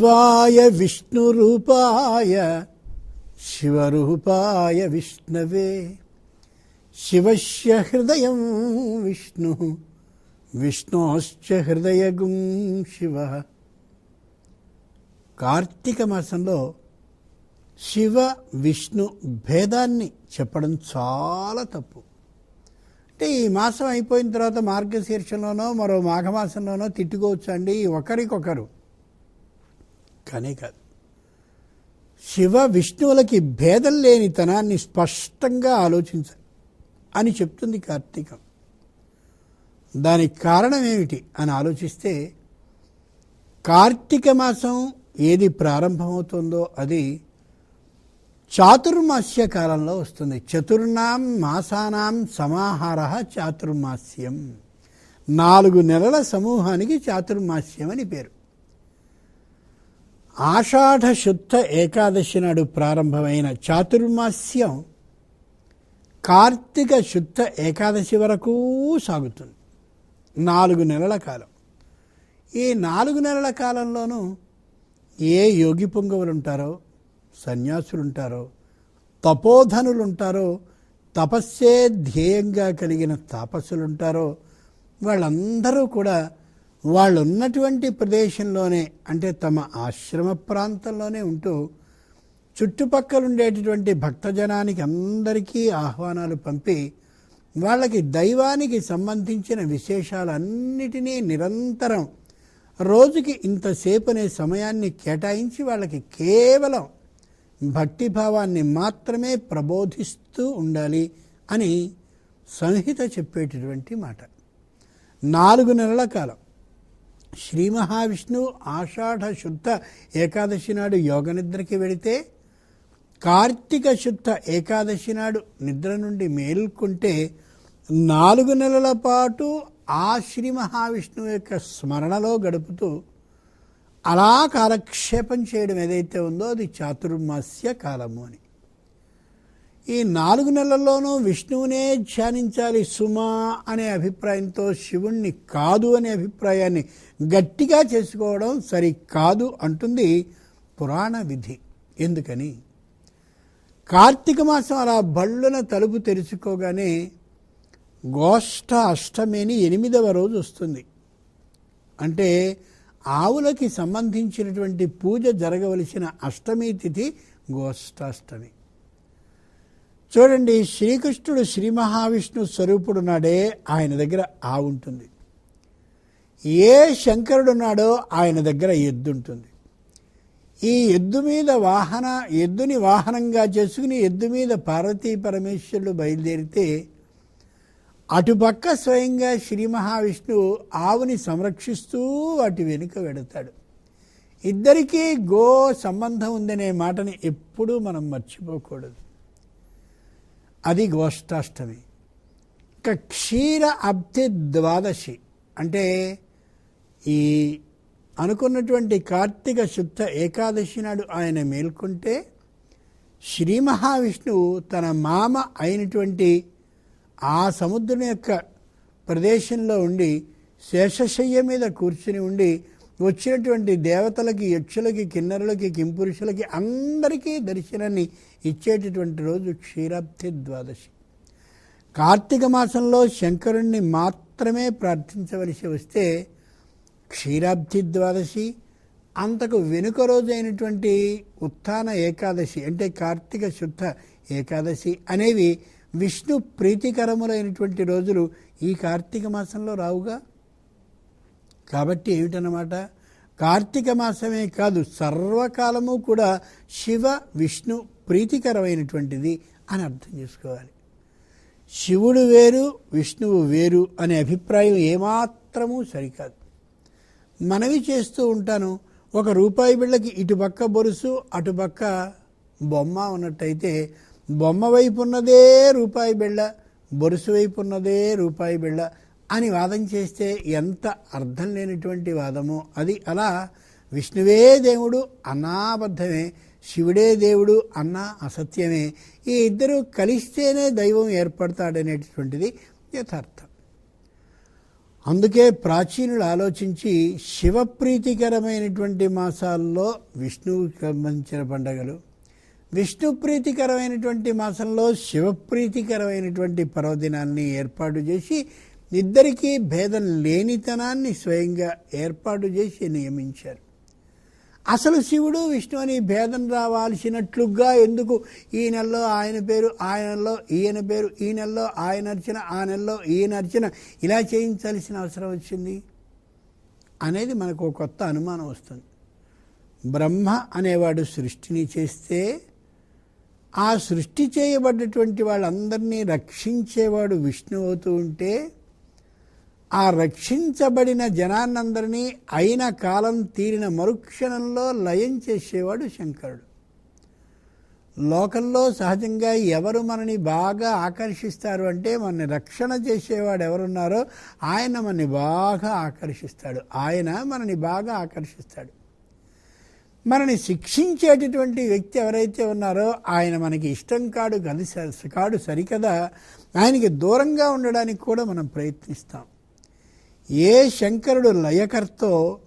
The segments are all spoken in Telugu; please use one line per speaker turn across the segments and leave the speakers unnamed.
శివాయ విష్ణురూపాయ శివరూపాయ విష్ణవే. శివస్య హృదయం విష్ణు విష్ణోశ్చ హృదయగుం శివ. కార్తీక మాసంలో శివ విష్ణు భేదాన్ని చెప్పడం చాలా తప్పు. అంటే ఈ మాసం అయిపోయిన తర్వాత మార్గశీర్షంలోనో మరో మాఘమాసంలోనో తిట్టుకోవచ్చు అండి ఒకరికొకరు. కానీ కాదు. శివ విష్ణువులకి భేదం లేనితనాన్ని స్పష్టంగా ఆలోచించాలి అని చెప్తుంది కార్తీకం. దానికి కారణం ఏమిటి అని ఆలోచిస్తే కార్తీక మాసం ఏది ప్రారంభమవుతుందో అది చాతుర్మాస్య కాలంలో వస్తుంది. చతుర్నాం మాసానాం సమాహార చాతుర్మాస్యం. నాలుగు నెలల సమూహానికి చాతుర్మాస్యం అని పేరు. ఆషాఢ శుద్ధ ఏకాదశి నాడు ప్రారంభమైన చాతుర్మాస్యం కార్తీక శుద్ధ ఏకాదశి వరకు సాగుతుంది. నాలుగు నెలల కాలం. ఈ నాలుగు నెలల కాలంలోనూ ఏ యోగి పొంగవులు ఉంటారో సన్యాసులు ఉంటారో తపోధనులు ఉంటారో తపస్సే ధ్యేయంగా కలిగిన తాపస్సులు ఉంటారో వాళ్ళందరూ కూడా వాళ్ళు ఉన్నటువంటి ప్రదేశంలోనే అంటే తమ ఆశ్రమ ప్రాంతంలోనే ఉంటూ చుట్టుపక్కల ఉండేటటువంటి భక్తజనానికి అందరికీ ఆహ్వానాలు పంపి వాళ్ళకి దైవానికి సంబంధించిన విశేషాలన్నిటినీ నిరంతరం రోజుకి ఇంతసేపు అనే సమయాన్ని కేటాయించి వాళ్ళకి కేవలం భక్తిభావాన్ని మాత్రమే ప్రబోధిస్తూ ఉండాలి అని సంహిత చెప్పేటటువంటి మాట. నాలుగు నెలల కాలం. శ్రీ మహావిష్ణువు ఆషాఢ శుద్ధ ఏకాదశి నాడు యోగ నిద్రకి వెళితే కార్తీక శుద్ధ ఏకాదశి నాడు నిద్ర నుండి మేల్కొంటే నాలుగు నెలల పాటు ఆ శ్రీ మహావిష్ణువు యొక్క స్మరణలో గడుపుతూ అలా కాలక్షేపం చేయడం ఏదైతే ఉందో అది చాతుర్మాస్య కాలము అని. ఈ నాలుగు నెలల్లోనూ విష్ణువునే ధ్యానించాలి సుమా అనే అభిప్రాయంతో శివుణ్ణి కాదు అనే అభిప్రాయాన్ని గట్టిగా చేసుకోవడం సరి కాదు అంటుంది పురాణ విధి. ఎందుకని? కార్తీక మాసం అలా బళ్ళున తలుపు తెరుచుకోగానే గోష్ఠ అష్టమిని ఎనిమిదవ రోజు వస్తుంది. అంటే ఆవులకి సంబంధించినటువంటి పూజ జరగవలసిన అష్టమి తిథి గోష్ఠాష్టమి. చూడండి శ్రీకృష్ణుడు శ్రీ మహావిష్ణు స్వరూపుడున్నాడే ఆయన దగ్గర ఆ ఉంటుంది. ఏ శంకరుడు ఉన్నాడో ఆయన దగ్గర ఎద్దు ఉంటుంది. ఈ ఎద్దు మీద వాహన ఎద్దుని వాహనంగా చేసుకుని ఎద్దు మీద పార్వతీ పరమేశ్వరుడు బయలుదేరితే అటుపక్క స్వయంగా శ్రీ మహావిష్ణువు ఆవుని సంరక్షిస్తూ వాటి వెనుక వెడతాడు. ఇద్దరికీ గో సంబంధం ఉందనే మాటని ఎప్పుడూ మనం మర్చిపోకూడదు. అది గోష్ఠాష్టమి. ఇక క్షీర అబ్ధి ద్వాదశి అంటే ఈ అనుకున్నటువంటి కార్తీక శుద్ధ ఏకాదశి నాడు ఆయన మేల్కొంటే శ్రీ మహావిష్ణువు తన మామ అయినటువంటి ఆ సముద్రం యొక్క ప్రదేశంలో ఉండి శేషశయ్య మీద కూర్చుని ఉండి వచ్చినటువంటి దేవతలకి యక్షులకి కిన్నరులకి కింపురుషులకి అందరికీ దర్శనాన్ని ఇచ్చేటటువంటి రోజు క్షీరాబ్ది ద్వాదశి. కార్తీక మాసంలో శంకరుణ్ణి మాత్రమే ప్రార్థించవలసి వస్తే క్షీరాబ్ది ద్వాదశి అంతకు వెనుక రోజు అయినటువంటి ఉత్థాన ఏకాదశి అంటే కార్తీక శుద్ధ ఏకాదశి అనేవి విష్ణు ప్రీతికరములైనటువంటి రోజులు ఈ కార్తీక మాసంలో రావుగా. కాబట్టి ఏమిటన్నమాట? కార్తీక మాసమే కాదు సర్వకాలము కూడా శివ విష్ణు ప్రీతికరమైనటువంటిది అని అర్థం చేసుకోవాలి. శివుడు వేరు విష్ణువు వేరు అనే అభిప్రాయం ఏమాత్రము సరికాదు. మనవి చేస్తూ ఉంటాను ఒక రూపాయి బిళ్ళకి ఇటుపక్క బొరుసు అటుపక్క బొమ్మ ఉన్నట్టయితే బొమ్మ వైపు ఉన్నదే రూపాయి బిళ్ళ బొరుసు వైపు ఉన్నదే రూపాయి బిళ్ళ అని వాదం చేస్తే ఎంత అర్థం లేనటువంటి వాదమో అది అలా విష్ణువే దేవుడు అనాబద్ధమే శివుడే దేవుడు అన్న అసత్యమే. ఈ ఇద్దరు కలిస్తేనే దైవం ఏర్పడతాడనేటటువంటిది యథార్థం. అందుకే ప్రాచీనులు ఆలోచించి శివప్రీతికరమైనటువంటి మాసాల్లో విష్ణువుకి సంబంధించిన పండగలు విష్ణు ప్రీతికరమైనటువంటి మాసంలో శివప్రీతికరమైనటువంటి పర్వదినాన్ని ఏర్పాటు చేసి ఇద్దరికీ భేదం లేనితనాన్ని స్వయంగా ఏర్పాటు చేసి నియమించారు. అసలు శివుడు విష్ణు అని భేదం రావాల్సినట్లుగా ఎందుకు? ఈ నెలలో ఆయన పేరు ఆయన నెలలో ఈయన పేరు ఈ నెలలో ఆయన అర్చన ఆ నెలలో ఈయన అర్చన. ఇలా చేయించాల్సిన అవసరం వచ్చింది? అనేది మనకు ఒక కొత్త అనుమానం వస్తుంది. బ్రహ్మ అనేవాడు సృష్టిని చేస్తే ఆ సృష్టి చేయబడ్డటువంటి వాళ్ళందరినీ రక్షించేవాడు విష్ణు అవుతూ ఉంటే ఆ రక్షించబడిన జనాన్నందరినీ అయిన కాలం తీరిన మరుక్షణంలో లయం చేసేవాడు శంకరుడు. లోకంలో సహజంగా ఎవరు మనని బాగా ఆకర్షిస్తారు అంటే మనని రక్షణ చేసేవాడు ఎవరున్నారో ఆయన మనని బాగా ఆకర్షిస్తాడు. ఆయన మనని బాగా ఆకర్షిస్తాడు. మనని శిక్షించేటటువంటి వ్యక్తి ఎవరైతే ఉన్నారో ఆయన మనకి ఇష్టం కాడు కలిసి కాడు సరికదా? ఆయనకి దూరంగా ఉండడానికి కూడా మనం ప్రయత్నిస్తాం. ఏ శంకరుడు లయకర్తో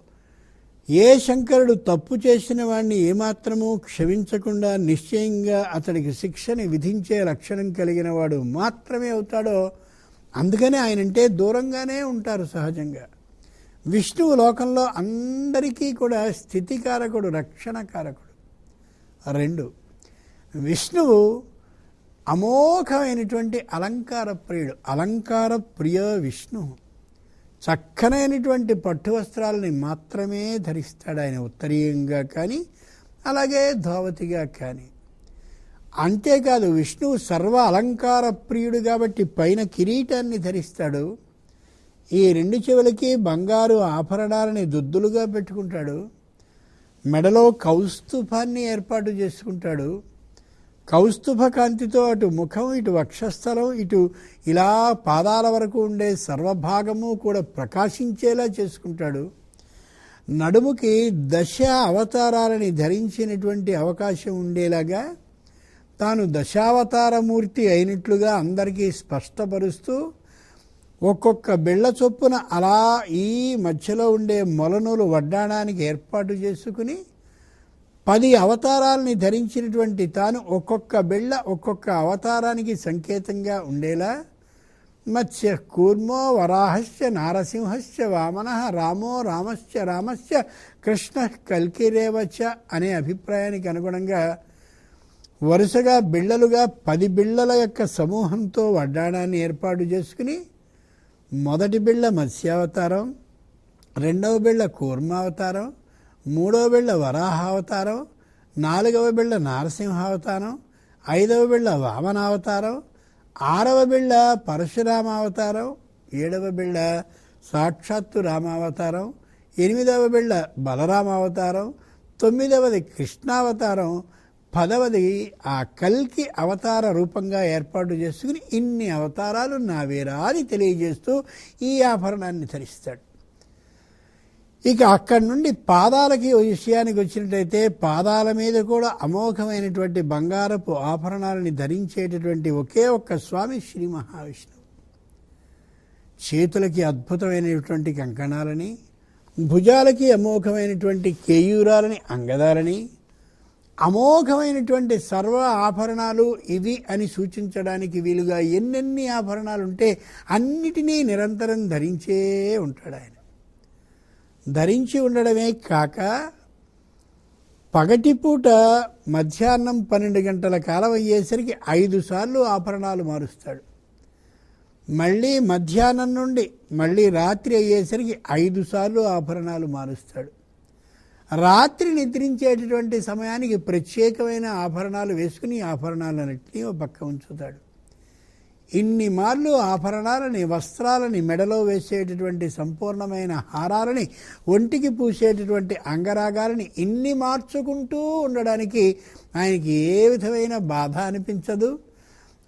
ఏ శంకరుడు తప్పు చేసిన వాడిని ఏమాత్రమూ క్షమించకుండా నిశ్చయంగా అతడికి శిక్షని విధించే లక్షణం కలిగిన వాడు మాత్రమే అవుతాడో అందుకనే ఆయనంటే దూరంగానే ఉంటారు సహజంగా. విష్ణువు లోకంలో అందరికీ కూడా స్థితికారకుడు రక్షణకారకుడు. రెండు విష్ణువు అమోఘమైనటువంటి అలంకార ప్రియుడు. అలంకార ప్రియ విష్ణువు చక్కనైనటువంటి పట్టు వస్త్రాలని మాత్రమే ధరిస్తాడు ఆయన ఉత్తరీయంగా కానీ అలాగే ధోవతిగా కానీ. అంతేకాదు విష్ణువు సర్వ అలంకార ప్రియుడు కాబట్టి పైన కిరీటాన్ని ధరిస్తాడు. ఈ రెండు చెవులకి బంగారు ఆభరణాలని దుద్దులుగా పెట్టుకుంటాడు. మెడలో కౌస్తుభాన్ని ఏర్పాటు చేసుకుంటాడు. కౌస్తుభ కాంతితో అటు ముఖం ఇటు వక్షస్థలం ఇటు ఇలా పాదాల వరకు ఉండే సర్వభాగము కూడా ప్రకాశించేలా చేసుకుంటాడు. నడుముకి దశ అవతారాలని ధరించినటువంటి అవకాశం ఉండేలాగా తాను దశావతారమూర్తి అయినట్లుగా అందరికీ స్పష్టపరుస్తూ ఒక్కొక్క బిళ్ళ చొప్పున అలా ఈ మధ్యలో ఉండే మొలనూలు వడ్డానికి ఏర్పాటు చేసుకుని పది అవతారాలని ధరించినటువంటి తాను ఒక్కొక్క బిళ్ళ ఒక్కొక్క అవతారానికి సంకేతంగా ఉండేలా? మత్స్య కూర్మో వరాహస్య నారసింహస్య వామన రామో రామస్య రామస్య కృష్ణ కల్కిరేవచ అనే అభిప్రాయానికి అనుగుణంగా వరుసగా బిళ్ళలుగా పది బిళ్ళల యొక్క సమూహంతో వడ్డాణాన్ని ఏర్పాటు చేసుకుని మొదటి బిళ్ళ మత్స్యావతారం రెండవ బిళ్ళ కూర్మావతారం మూడవ బిళ్ళ వరాహావతారం నాలుగవ బిళ్ళ నారసింహావతారం ఐదవ బిళ్ళ వామనావతారం ఆరవ బిళ్ళ పరశురామావతారం ఏడవ బిళ్ళ సాక్షాత్తు రామావతారం ఎనిమిదవ బిళ్ళ బలరామావతారం తొమ్మిదవది కృష్ణావతారం పదవది ఆ కల్కి అవతార రూపంగా ఏర్పాటు చేసుకుని ఇన్ని అవతారాలు నావేరా అని తెలియజేస్తూ ఈ ఆభరణాన్ని ధరిస్తాడు. ఇక అక్కడి నుండి పాదాలకి విషయానికి వచ్చినట్టయితే పాదాల మీద కూడా అమోఘమైనటువంటి బంగారపు ఆభరణాలని ధరించేటటువంటి ఒకే ఒక్క స్వామి శ్రీ మహావిష్ణువు. చేతులకి అద్భుతమైనటువంటి కంకణాలని భుజాలకి అమోఘమైనటువంటి కేయూరాలని అంగదాలని అమోఘమైనటువంటి సర్వ ఆభరణాలు ఇవి అని సూచించడానికి వీలుగా ఎన్నెన్ని ఆభరణాలు ఉంటే అన్నిటినీ నిరంతరం ధరించే ఉంటాడు ఆయన. ధరించి ఉండడమే కాక పగటిపూట మధ్యాహ్నం పన్నెండు గంటల కాలం అయ్యేసరికి ఐదు సార్లు ఆభరణాలు మారుస్తాడు. మళ్ళీ మధ్యాహ్నం నుండి మళ్ళీ రాత్రి అయ్యేసరికి ఐదు సార్లు ఆభరణాలు మారుస్తాడు. రాత్రి నిద్రించేటటువంటి సమయానికి ప్రత్యేకమైన ఆభరణాలు వేసుకుని ఆభరణాలన్నింటినీ ఒక పక్క ఉంచుతాడు. ఇన్ని మార్లు ఆభరణాలని వస్త్రాలని మెడలో వేసేటటువంటి సంపూర్ణమైన హారాలని ఒంటికి పూసేటటువంటి అంగరాగాలని ఇన్ని మార్చుకుంటూ ఉండడానికి ఆయనకి ఏ విధమైన బాధ అనిపించదు?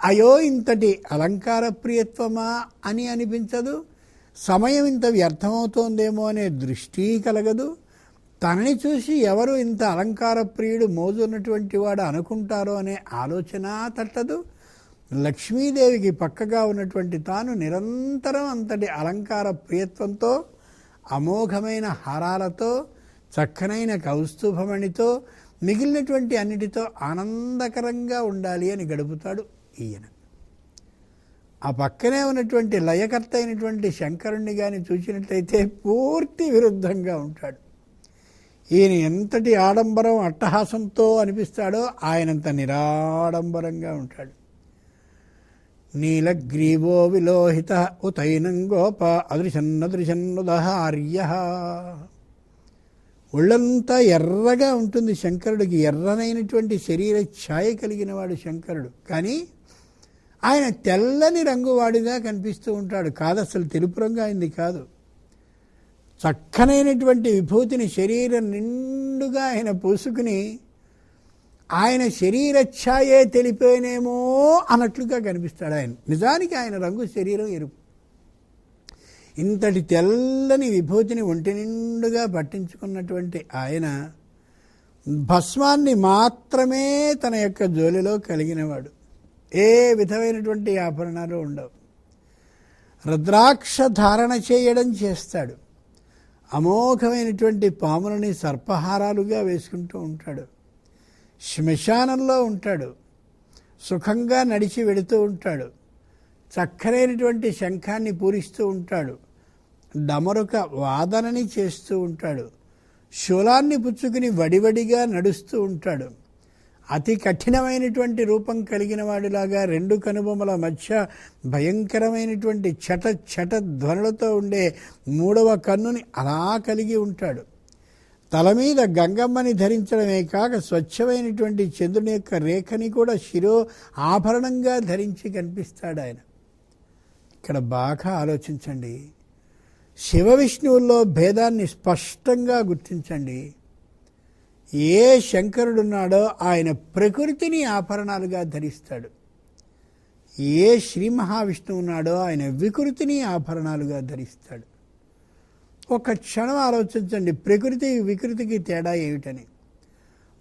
అయో ఇంతటి అలంకార ప్రియత్వమా అని అనిపించదు? సమయం ఇంత వ్యర్థమవుతోందేమో అనే దృష్టి కలగదు? తనని చూసి ఎవరు ఇంత అలంకార ప్రియుడు మోజున్నటువంటి వాడు అనుకుంటారో అనే ఆలోచన తట్టదు? లక్ష్మీదేవికి పక్కగా ఉన్నటువంటి తాను నిరంతరం అంతటి అలంకార ప్రియత్వంతో అమోఘమైన హారాలతో చక్కనైన కౌస్తుభమణితో మిగిలినటువంటి అన్నిటితో ఆనందకరంగా ఉండాలి అని గడుపుతాడు ఈయన. ఆ పక్కనే ఉన్నటువంటి లయకర్త అయినటువంటి శంకరుణ్ణి కానీ చూసినట్లయితే పూర్తి విరుద్ధంగా ఉంటాడు. ఈయన ఎంతటి ఆడంబరం అట్టహాసంతో అనిపిస్తాడో ఆయనంత నిరాడంబరంగా ఉంటాడు. నీలగ్రీవో విలోహిత ఉతైనం గోప అదృశన్నదృశన్నుదహార్య ఒళ్ళంతా ఎర్రగా ఉంటుంది శంకరుడికి ఎర్రనైనటువంటి శరీర ఛాయ కలిగిన వాడు శంకరుడు. కానీ ఆయన తెల్లని రంగువాడిగా కనిపిస్తూ ఉంటాడు. కాదు అసలు తెలుపు రంగు ఆయనది కాదు. చక్కనైనటువంటి విభూతిని శరీరం నిండుగా ఆయన పూసుకుని ఆయన శరీర ఛాయే అన్నట్లుగా కనిపిస్తాడు ఆయన. నిజానికి ఆయన రంగు శరీరం ఎరుపు. ఇంతటి తెల్లని విభూతిని ఒంటి నిండుగా పట్టించుకున్నటువంటి ఆయన భస్మాన్ని మాత్రమే తన యొక్క జోలిలో కలిగినవాడు. ఏ విధమైనటువంటి ఆభరణాలు ఉండవు. రుద్రాక్ష ధారణ చేయడం చేస్తాడు. అమోఘమైనటువంటి పాములని సర్పహారాలుగా వేసుకుంటూ ఉంటాడు. శ్మశానంలో ఉంటాడు. సుఖంగా నడిచి వెడుతూ ఉంటాడు. చక్కనైనటువంటి శంఖాన్ని పూరిస్తూ ఉంటాడు. డమరుక వాదనని చేస్తూ ఉంటాడు. శూలాన్ని పుచ్చుకుని వడివడిగా నడుస్తూ ఉంటాడు. అతి కఠినమైనటువంటి రూపం కలిగిన వాడిలాగా రెండు కనుబొమల మధ్య భయంకరమైనటువంటి చట చట ధ్వనులతో ఉండే మూడవ కన్నుని అలా కలిగి ఉంటాడు. తల మీద గంగమ్మని ధరించడమే కాక స్వచ్ఛమైనటువంటి చంద్రుని యొక్క రేఖని కూడా శిరో ఆభరణంగా ధరించి కనిపిస్తాడు ఆయన. ఇక్కడ బాగా ఆలోచించండి. శివ విష్ణువుల్లో భేదాన్ని స్పష్టంగా గుర్తించండి. ఏ శంకరుడున్నాడో ఆయన ప్రకృతిని ఆభరణాలుగా ధరిస్తాడు. ఏ శ్రీ మహావిష్ణువు ఉన్నాడో ఆయన వికృతిని ఆభరణాలుగా ధరిస్తాడు. ఒక క్షణం ఆలోచించండి. ప్రకృతి వికృతికి తేడా ఏమిటని.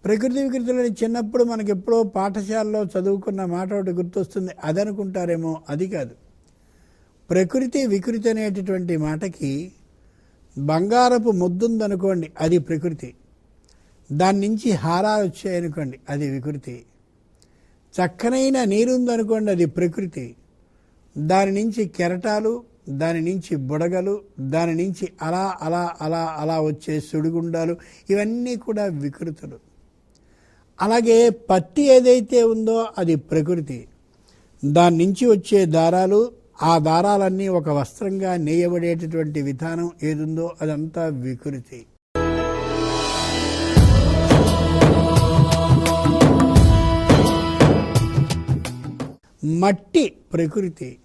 ప్రకృతి వికృతిలోని చిన్నప్పుడు మనకి ఎప్పుడో పాఠశాలలో చదువుకున్న మాట ఒకటి గుర్తొస్తుంది. అది అనుకుంటారేమో అది కాదు. ప్రకృతి వికృతి అనేటటువంటి మాటకి బంగారపు ముద్దుందనుకోండి అది ప్రకృతి. దాని నుంచి హారాలు వచ్చాయనుకోండి అది వికృతి. చక్కనైన నీరుందనుకోండి అది ప్రకృతి. దాని నుంచి కెరటాలు దాని నుంచి బుడగలు దాని నుంచి అలా అలా అలా అలా వచ్చే సుడిగుండాలు ఇవన్నీ కూడా వికృతులు. అలాగే పత్తి ఏదైతే ఉందో అది ప్రకృతి. దాని నుంచి వచ్చే దారాలు ఆ దారాలన్నీ ఒక వస్త్రంగా నేయబడేటటువంటి విధానం ఏదుందో అదంతా వికృతి. మట్టి ప్రకృతి.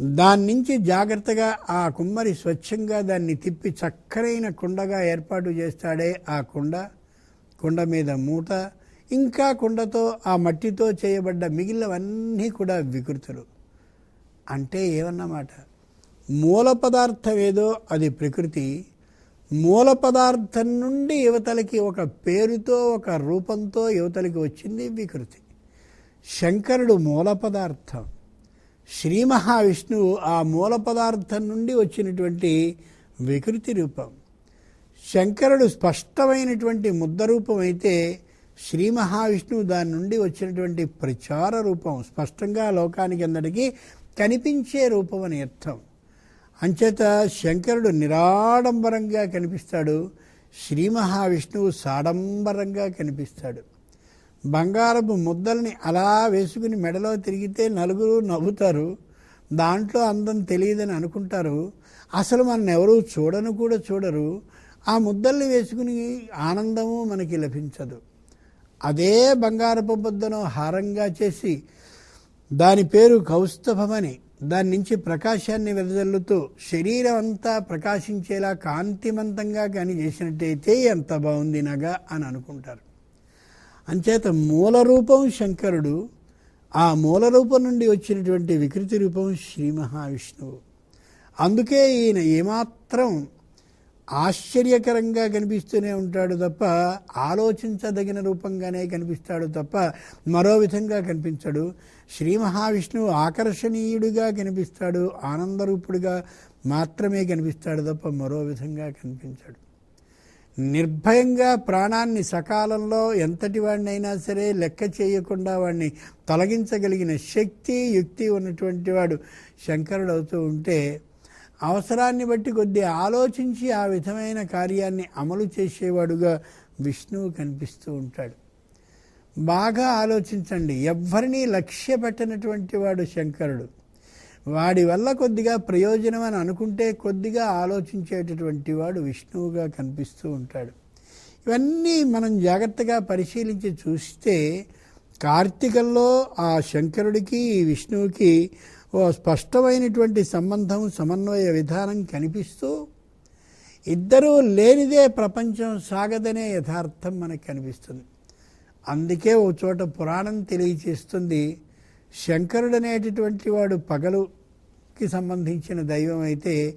దాని నుంచి జాగ్రత్తగా ఆ కుమ్మరి స్వచ్ఛంగా దాన్ని తిప్పి చక్కనైన కుండగా ఏర్పాటు చేస్తాడే ఆ కుండ. కుండ మీద మూట ఇంకా కుండతో ఆ మట్టితో చేయబడ్డ మిగిలినవన్నీ కూడా వికృతులు. అంటే ఏమన్నమాట? మూల పదార్థం ఏదో అది ప్రకృతి. మూల పదార్థం నుండి యువతలకి ఒక పేరుతో ఒక రూపంతో యువతలకి వచ్చింది వికృతి. శంకరుడు మూల పదార్థం. శ్రీ మహావిష్ణువు ఆ మూల పదార్థం నుండి వచ్చినటువంటి వికృతి రూపం. శంకరుడు స్పష్టమైనటువంటి ముద్ద రూపం అయితే శ్రీ మహావిష్ణువు దాని నుండి వచ్చినటువంటి ప్రచార రూపం స్పష్టంగా లోకానికి అందరికీ కనిపించే రూపం అని అర్థం. అంచేత శంకరుడు నిరాడంబరంగా కనిపిస్తాడు శ్రీ మహావిష్ణువు సాడంబరంగా కనిపిస్తాడు. బంగారపు ముద్దల్ని అలా వేసుకుని మెడలో తిరిగితే నలుగురు నవ్వుతారు. దాంట్లో అందం తెలియదని అనుకుంటారు. అసలు మన ఎవరూ చూడను కూడా చూడరు. ఆ ముద్దల్ని వేసుకుని ఆనందము మనకి లభించదు. అదే బంగారపు ముద్దను హారంగా చేసి దాని పేరు కౌస్తభమని దాని నుంచి ప్రకాశాన్ని వెదజల్లుతూ శరీరం అంతా ప్రకాశించేలా కాంతిమంతంగా కానీ చేసినట్టయితే ఎంత బాగుంది నగ అని అనుకుంటారు. అంచేత మూల రూపం శంకరుడు ఆ మూల రూపం నుండి వచ్చినటువంటి వికృతి రూపం శ్రీ మహావిష్ణువు. అందుకే ఈయన ఏమాత్రం ఆశ్చర్యకరంగా కనిపిస్తూనే ఉంటాడు తప్ప ఆలోచించదగిన రూపంగానే కనిపిస్తాడు తప్ప మరో విధంగా కనిపించడు. శ్రీ మహావిష్ణువు ఆకర్షణీయుడిగా కనిపిస్తాడు ఆనందరూపుడిగా మాత్రమే కనిపిస్తాడు తప్ప మరో విధంగా కనిపించాడు. నిర్భయంగా ప్రాణాన్ని సకాలంలో ఎంతటి వాడినైనా సరే లెక్క చేయకుండా వాడిని తొలగించగలిగిన శక్తి యుక్తి ఉన్నటువంటి వాడు శంకరుడు అవుతూ ఉంటే అవసరాన్ని బట్టి కొద్ది ఆలోచించి ఆ విధమైన కార్యాన్ని అమలు చేసేవాడుగా విష్ణువు కనిపిస్తూ ఉంటాడు. బాగా ఆలోచించండి. ఎవ్వరినీ లక్ష్య పెట్టినటువంటి వాడు శంకరుడు. వాడి వల్ల కొద్దిగా ప్రయోజనం అని అనుకుంటే కొద్దిగా ఆలోచించేటటువంటి వాడు విష్ణువుగా కనిపిస్తూ ఉంటాడు. ఇవన్నీ మనం జాగ్రత్తగా పరిశీలించి చూస్తే కార్తీకంలో ఆ శంకరుడికి విష్ణువుకి ఓ స్పష్టమైనటువంటి సంబంధం సమన్వయ విధానం కనిపిస్తూ ఇద్దరూ లేనిదే ప్రపంచం సాగదనే యథార్థం మనకు కనిపిస్తుంది. అందుకే ఓ చోట పురాణం తెలియచేస్తుంది. శంకరుడు అనేటటువంటి వాడు పగలుకి సంబంధించిన దైవం అయితే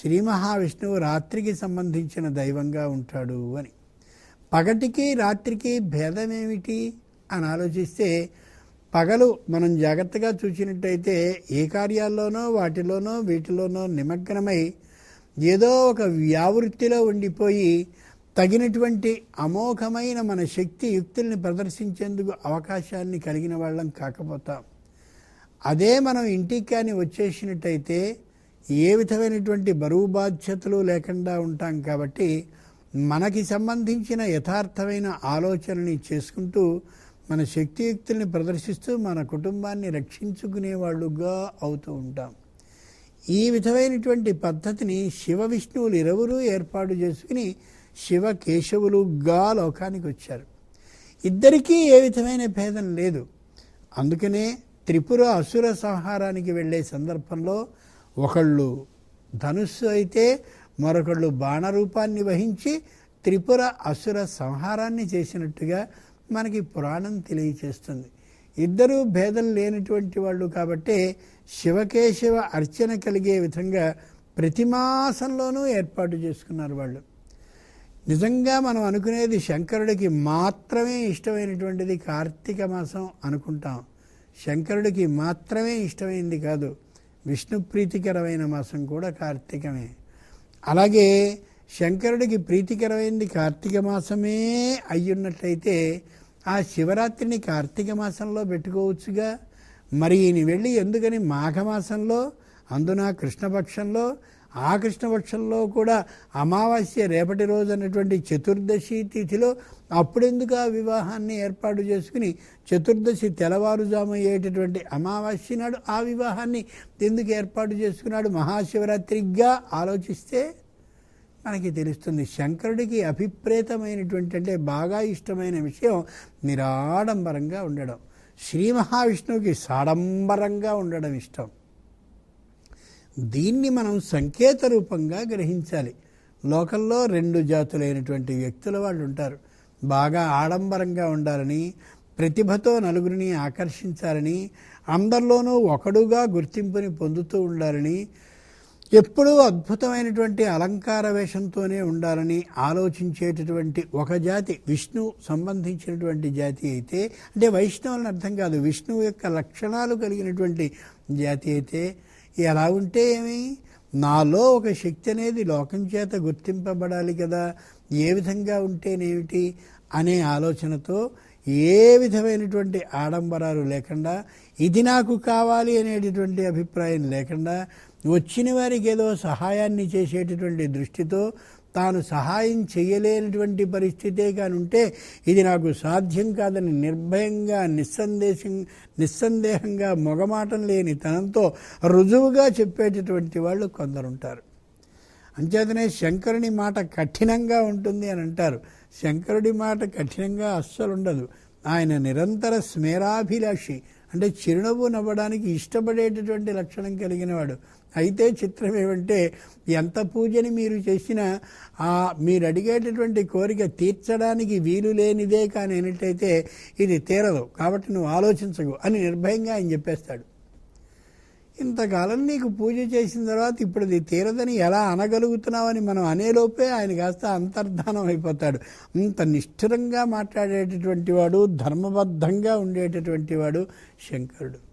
శ్రీ మహావిష్ణువు రాత్రికి సంబంధించిన దైవంగా ఉంటాడు అని. పగటికి రాత్రికి భేదమేమిటి అని ఆలోచిస్తే పగలు మనం జాగ్రత్తగా చూసినట్టయితే ఏ కార్యాల్లోనో వాటిలోనో వీటిలోనో నిమగ్నమై ఏదో ఒక వ్యావృత్తిలో ఉండిపోయి తగినటువంటి అమోఘమైన మన శక్తి యుక్తుల్ని ప్రదర్శించేందుకు అవకాశాన్ని కలిగిన వాళ్ళం కాకపోతాం. అదే మనం ఇంటికి కానీ వచ్చేసినట్టయితే ఏ విధమైనటువంటి బరువు బాధ్యతలు లేకుండా ఉంటాం కాబట్టి మనకి సంబంధించిన యథార్థమైన ఆలోచనని చేసుకుంటూ మన శక్తియుక్తుల్ని ప్రదర్శిస్తూ మన కుటుంబాన్ని రక్షించుకునే వాళ్ళుగా అవుతూ ఉంటాం. ఈ విధమైనటువంటి పద్ధతిని శివ విష్ణువులు ఇరువురు ఏర్పాటు చేసుకుని శివ కేశవులుగా లోకానికి వచ్చారు. ఇద్దరికీ ఏ విధమైన భేదం లేదు. అందుకనే త్రిపుర అసుర సంహారానికి వెళ్ళే సందర్భంలో ఒకళ్ళు ధనుస్సు అయితే మరొకళ్ళు బాణరూపాన్ని వహించి త్రిపుర అసుర సంహారాన్ని చేసినట్టుగా మనకి పురాణం తెలియచేస్తుంది. ఇద్దరూ భేదం లేనటువంటి వాళ్ళు కాబట్టి శివకేశవ అర్చన కలిగే విధంగా ప్రతిమాసంలోనూ ఏర్పాటు చేసుకున్నారు వాళ్ళు. నిజంగా మనం అనుకునేది శంకరుడికి మాత్రమే ఇష్టమైనటువంటిది కార్తీక మాసం అనుకుంటాం. శంకరుడికి మాత్రమే ఇష్టమైంది కాదు. విష్ణు ప్రీతికరమైన మాసం కూడా కార్తీకమే. అలాగే శంకరుడికి ప్రీతికరమైంది కార్తీక మాసమే అయ్యున్నట్లయితే ఆ శివరాత్రిని కార్తీక మాసంలో పెట్టుకోవచ్చుగా. మరి ఈయన వెళ్ళి ఎందుకని మాఘమాసంలో అందున కృష్ణపక్షంలో ఆ కృష్ణపక్షంలో కూడా అమావాస్య రేపటి రోజు అన్నటువంటి చతుర్దశి తిథిలో అప్పుడెందుకు ఆ వివాహాన్ని ఏర్పాటు చేసుకుని చతుర్దశి తెల్లవారుజాము అయ్యేటటువంటి అమావాస్య నాడు ఆ వివాహాన్ని ఎందుకు ఏర్పాటు చేసుకున్నాడు మహాశివరాత్రిగా ఆలోచిస్తే మనకి తెలుస్తుంది శంకరుడికి అభిప్రేతమైనటువంటి అంటే బాగా ఇష్టమైన విషయం నిరాడంబరంగా ఉండడం. శ్రీ మహావిష్ణువుకి సాడంబరంగా ఉండడం ఇష్టం. దీన్ని మనం సంకేత రూపంగా గ్రహించాలి. లోకంలో రెండు జాతులైనటువంటి వ్యక్తుల వాళ్ళు ఉంటారు. బాగా ఆడంబరంగా ఉండాలని ప్రతిభతో నలుగురిని ఆకర్షించాలని అందరిలోనూ ఒకడుగా గుర్తింపుని పొందుతూ ఉండాలని ఎప్పుడూ అద్భుతమైనటువంటి అలంకార వేషంతోనే ఉండాలని ఆలోచించేటటువంటి ఒక జాతి విష్ణు సంబంధించినటువంటి జాతి అయితే అంటే వైష్ణవులను అర్థం కాదు విష్ణువు యొక్క లక్షణాలు కలిగినటువంటి జాతి అయితే ఎలా ఉంటే ఏమి? నాలో ఒక శక్తి అనేది లోకం చేత గుర్తింపబడాలి కదా. ఏ విధంగా ఉంటేనేమిటి అనే ఆలోచనతో ఏ విధమైనటువంటి ఆడంబరాలు లేకుండా ఇది నాకు కావాలి అనేటటువంటి అభిప్రాయం లేకుండా వచ్చిన వారికి ఏదో సహాయాన్ని చేసేటటువంటి దృష్టితో తాను సహాయం చేయలేనటువంటి పరిస్థితే కానుంటే ఉంటే ఇది నాకు సాధ్యం కాదని నిర్భయంగా నిస్సందేశం నిస్సందేహంగా మొగమాటం లేని తనంతో రుజువుగా చెప్పేటటువంటి వాళ్ళు కొందరుంటారు. అంచేతనే శంకరుని మాట కఠినంగా ఉంటుంది అని అంటారు. శంకరుడి మాట కఠినంగా అస్సలు ఉండదు ఆయన నిరంతర స్మేరాభిలాషి. అంటే చిరునవ్వు నవ్వడానికి ఇష్టపడేటటువంటి లక్షణం కలిగినవాడు. అయితే చిత్రం ఏమంటే ఎంత పూజని మీరు చేసినా ఆ మీరు అడిగేటటువంటి కోరిక తీర్చడానికి వీలు లేనిదే కానీ అయినట్టయితే ఇది తీరదు. కాబట్టి నువ్వు ఆలోచించకు అని నిర్భయంగా ఆయన చెప్పేస్తాడు. ఇంతకాలం నీకు పూజ చేసిన తర్వాత ఇప్పుడు అది తీరదని ఎలా అనగలుగుతున్నావని మనం అనేలోపే ఆయన కాస్త అంతర్ధానం అయిపోతాడు. అంత నిష్ఠురంగా మాట్లాడేటటువంటి వాడు ధర్మబద్ధంగా ఉండేటటువంటి వాడు శంకరుడు.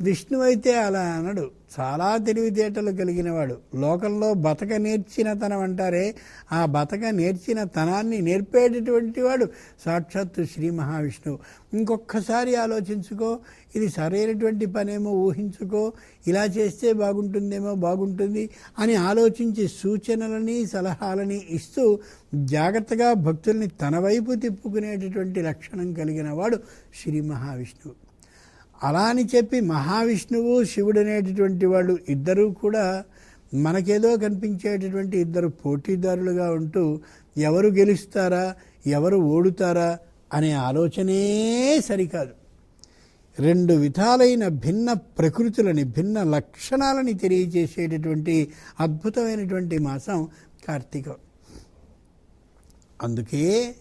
విష్ణు అయితే అలా అనడు. చాలా తెలివితేటలు కలిగినవాడు. లోకంలో బతక నేర్చిన తనం అంటారే ఆ బతక నేర్చిన తనాన్ని నేర్పేటటువంటి వాడు సాక్షాత్తు శ్రీ మహావిష్ణువు. ఇంకొకసారి ఆలోచించుకో ఇది సరైనటువంటి పనేమో ఊహించుకో ఇలా చేస్తే బాగుంటుందేమో బాగుంటుంది అని ఆలోచించి సూచనలని సలహాలని ఇస్తూ జాగ్రత్తగా భక్తుల్ని తన వైపు తిప్పుకునేటటువంటి లక్షణం కలిగిన వాడు శ్రీ మహావిష్ణువు. అలా అని చెప్పి మహావిష్ణువు శివుడు అనేటటువంటి వాళ్ళు ఇద్దరూ కూడా మనకేదో కనిపించేటటువంటి ఇద్దరు పోటీదారులుగా ఉంటూ ఎవరు గెలుస్తారా ఎవరు ఓడుతారా అనే ఆలోచనే సరికాదు. రెండు విధాలైన భిన్న ప్రకృతులని భిన్న లక్షణాలని తెలియజేసేటటువంటి అద్భుతమైనటువంటి మాసం కార్తీకం. అందుకే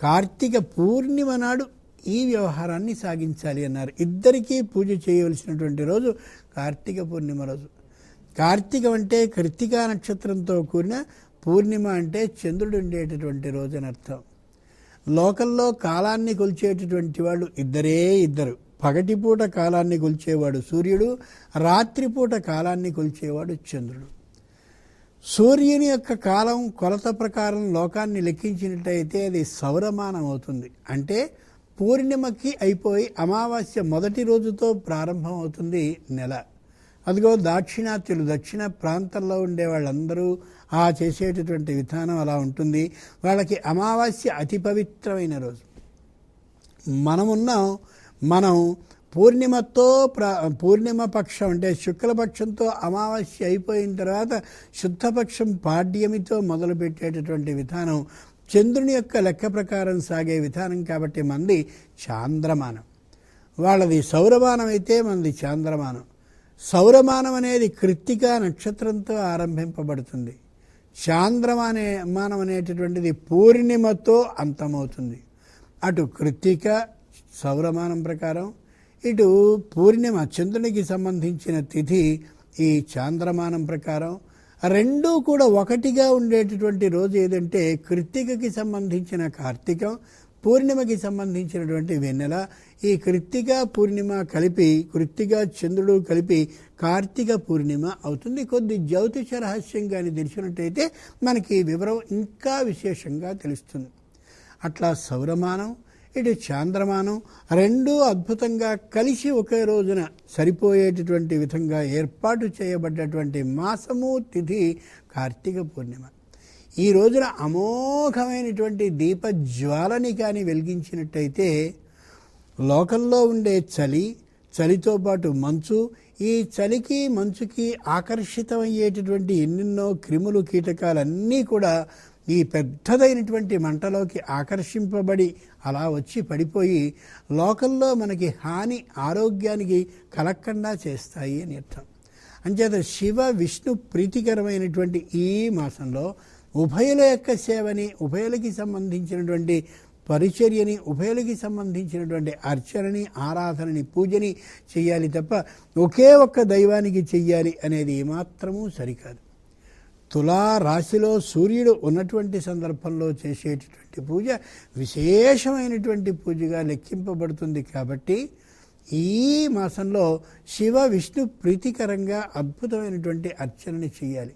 కార్తీక పూర్ణిమ నాడు ఈ వ్యవహారాన్ని సాగించాలి అన్నారు. ఇద్దరికీ పూజ చేయవలసినటువంటి రోజు కార్తీక పూర్ణిమ రోజు. కార్తీకం అంటే కృతికా నక్షత్రంతో కూడిన పూర్ణిమ అంటే చంద్రుడు ఉండేటటువంటి రోజు అని అర్థం. లోకల్లో కాలాన్ని కొలిచేటటువంటి వాళ్ళు ఇద్దరే ఇద్దరు. పగటిపూట కాలాన్ని కొలిచేవాడు సూర్యుడు రాత్రిపూట కాలాన్ని కొలిచేవాడు చంద్రుడు. సూర్యుని యొక్క కాలం కొలత ప్రకారం లోకాన్ని లెక్కించినట్టయితే అది సౌరమానం అవుతుంది. అంటే పూర్ణిమకి అయిపోయి అమావాస్య మొదటి రోజుతో ప్రారంభం అవుతుంది నెల. అదిగో దాక్షిణాత్యులు దక్షిణ ప్రాంతంలో ఉండే వాళ్ళందరూ ఆ చేసేటటువంటి విధానం అలా ఉంటుంది. వాళ్ళకి అమావాస్య అతి పవిత్రమైన రోజు. మనమున్నాం మనం పూర్ణిమతో ప్ర పూర్ణిమ పక్షం అంటే శుక్లపక్షంతో అమావాస్య అయిపోయిన తర్వాత శుద్ధపక్షం పాడ్యమితో మొదలుపెట్టేటటువంటి విధానం చంద్రుని యొక్క లెక్క ప్రకారం సాగే విధానం కాబట్టి మంది చాంద్రమానం. వాళ్ళది సౌరమానం అయితే మనది చాంద్రమానం. సౌరమానం అనేది కృత్తిక నక్షత్రంతో ఆరంభింపబడుతుంది. చాంద్రమానే మానం అనేటటువంటిది పూర్ణిమతో అంతమవుతుంది. అటు కృత్తిక సౌరమానం ప్రకారం ఇటు పూర్ణిమ చంద్రునికి సంబంధించిన తిథి ఈ చాంద్రమానం ప్రకారం రెండూ కూడా ఒకటిగా ఉండేటటువంటి రోజు ఏదంటే కృత్తికకి సంబంధించిన కార్తీకం పూర్ణిమకి సంబంధించినటువంటి వెన్నెల. ఈ కృత్తిక పూర్ణిమ కలిపి కృత్తిక చంద్రుడు కలిపి కార్తీక పూర్ణిమ అవుతుంది. కొద్ది జ్యోతిష రహస్యం కానీ తెలిసినట్టయితే మనకి ఈ వివరం ఇంకా విశేషంగా తెలుస్తుంది. అట్లా సౌరమానం ఇటు చాంద్రమానం. రెండూ అద్భుతంగా కలిసి ఒకే రోజున సరిపోయేటటువంటి విధంగా ఏర్పాటు చేయబడ్డటువంటి మాసము తిథి కార్తీక పూర్ణిమ. ఈ రోజున అమోఘమైనటువంటి దీపజ్వాలని కానీ వెలిగించినట్టయితే లోకంలో ఉండే చలి చలితో పాటు మంచు ఈ చలికి మంచుకి ఆకర్షితమయ్యేటటువంటి ఎన్నెన్నో క్రిములు కీటకాలన్నీ కూడా ఈ పెద్దదైనటువంటి మంటలోకి ఆకర్షింపబడి అలా వచ్చి పడిపోయి లోకల్లో మనకి హాని ఆరోగ్యానికి కలక్కండా చేస్తాయి అని అర్థం. అంచేత శివ విష్ణు ప్రీతికరమైనటువంటి ఈ మాసంలో ఉభయుల యొక్క సేవని ఉభయులకి సంబంధించినటువంటి పరిచర్యని ఉభయులకి సంబంధించినటువంటి అర్చనని ఆరాధనని పూజని చెయ్యాలి తప్ప ఒకే ఒక్క దైవానికి చెయ్యాలి అనేది ఏమాత్రమూ సరికాదు. తులా రాశిలో సూర్యుడు ఉన్నటువంటి సందర్భంలో చేసేటటువంటి పూజ విశేషమైనటువంటి పూజగా లెక్కింపబడుతుంది కాబట్టి ఈ మాసంలో శివ విష్ణు ప్రీతికరంగా అద్భుతమైనటువంటి అర్చనని చేయాలి.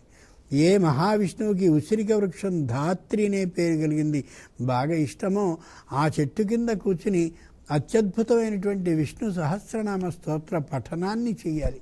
ఏ మహావిష్ణువుకి ఉసిరిక వృక్షం ధాత్రి అనే పేరు కలిగింది బాగా ఇష్టమో ఆ చెట్టు కింద కూర్చుని అత్యద్భుతమైనటువంటి విష్ణు సహస్రనామ స్తోత్ర పఠనాన్ని చేయాలి.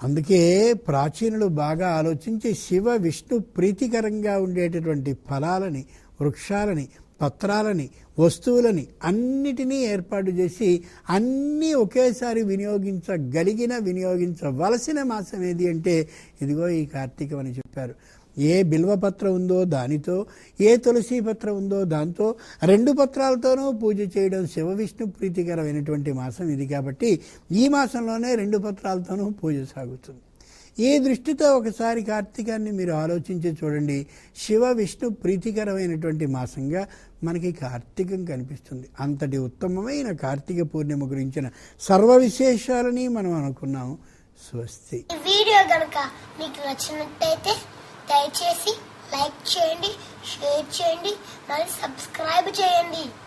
అందుకే ప్రాచీనులు బాగా ఆలోచించి శివ విష్ణు ప్రీతికరంగా ఉండేటటువంటి ఫలాలని వృక్షాలని పత్రాలని వస్తువులని అన్నిటినీ ఏర్పాటు చేసి అన్నీ ఒకేసారి వినియోగించగలిగిన వినియోగించవలసిన మాసం ఏది అంటే ఇదిగో ఈ కార్తీకం అని చెప్పారు. ఏ బిల్వపత్రం ఉందో దానితో ఏ తులసి పత్రం ఉందో దాంతో రెండు పత్రాలతోనూ పూజ చేయడం శివ విష్ణు ప్రీతికరమైనటువంటి మాసం ఇది కాబట్టి ఈ మాసంలోనే రెండు పత్రాలతోనూ పూజ సాగుతుంది. ఈ దృష్టితో ఒకసారి కార్తీకాన్ని మీరు ఆలోచించి చూడండి. శివ విష్ణు ప్రీతికరమైనటువంటి మాసంగా మనకి కార్తీకం కనిపిస్తుంది. అంతటి ఉత్తమమైన కార్తీక పూర్ణిమ గురించిన సర్వ విశేషాలని మనం అనుకున్నాము. స్వస్తి.
వీడియో కనుక మీకు నచ్చినట్టయితే దయచేసి లైక్ చేయండి షేర్ చేయండి మరియు సబ్స్క్రైబ్ చేయండి.